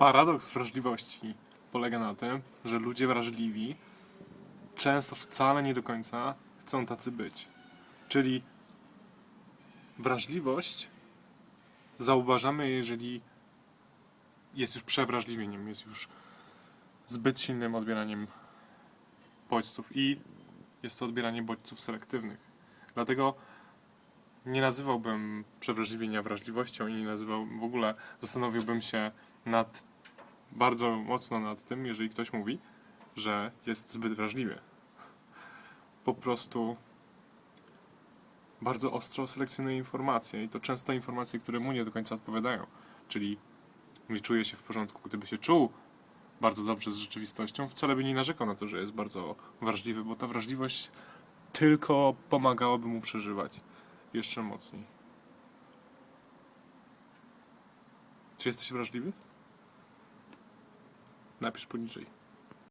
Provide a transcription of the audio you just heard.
Paradoks wrażliwości polega na tym, że ludzie wrażliwi często wcale nie do końca chcą tacy być. Czyli wrażliwość zauważamy, jeżeli jest już przewrażliwieniem, jest już zbyt silnym odbieraniem bodźców i jest to odbieranie bodźców selektywnych. Dlatego nie nazywałbym przewrażliwienia wrażliwością i nie nazywał w ogóle zastanowiłbym się nad bardzo mocno nad tym, jeżeli ktoś mówi, że jest zbyt wrażliwy. Po prostu bardzo ostro selekcjonuje informacje i to często informacje, które mu nie do końca odpowiadają. Czyli nie czuje się w porządku, gdyby się czuł bardzo dobrze z rzeczywistością, wcale by nie narzekał na to, że jest bardzo wrażliwy, bo ta wrażliwość tylko pomagałaby mu przeżywać jeszcze mocniej. Czy jesteś wrażliwy? Napisz poniżej.